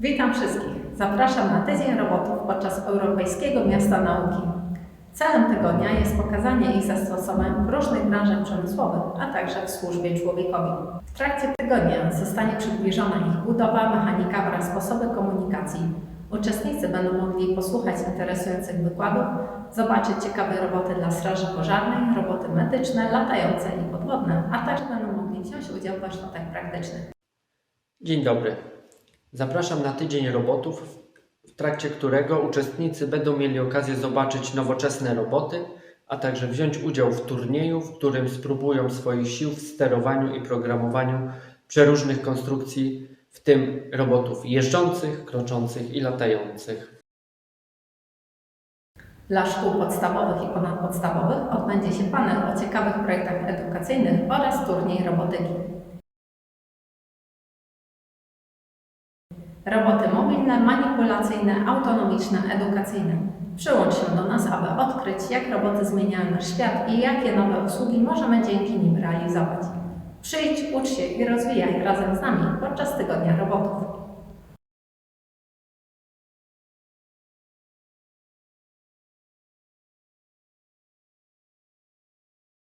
Witam wszystkich. Zapraszam na tydzień robotów podczas Europejskiego Miasta Nauki. Celem tygodnia jest pokazanie ich zastosowań w różnych branżach przemysłowych, a także w służbie człowiekowi. W trakcie tygodnia zostanie przybliżona ich budowa, mechanika oraz sposoby komunikacji. Uczestnicy będą mogli posłuchać interesujących wykładów, zobaczyć ciekawe roboty dla straży pożarnej, roboty medyczne, latające i podwodne, a także będą mogli wziąć udział w warsztatach praktycznych. Dzień dobry. Zapraszam na tydzień robotów, w trakcie którego uczestnicy będą mieli okazję zobaczyć nowoczesne roboty, a także wziąć udział w turnieju, w którym spróbują swoich sił w sterowaniu i programowaniu przeróżnych konstrukcji, w tym robotów jeżdżących, kroczących i latających. Dla szkół podstawowych i ponadpodstawowych odbędzie się panel o ciekawych projektach edukacyjnych oraz turniej robotyki. Roboty mobilne, manipulacyjne, autonomiczne, edukacyjne. Przyłącz się do nas, aby odkryć, jak roboty zmieniają nasz świat i jakie nowe usługi możemy dzięki nim realizować. Przyjdź, ucz się i rozwijaj razem z nami podczas tygodnia robotów.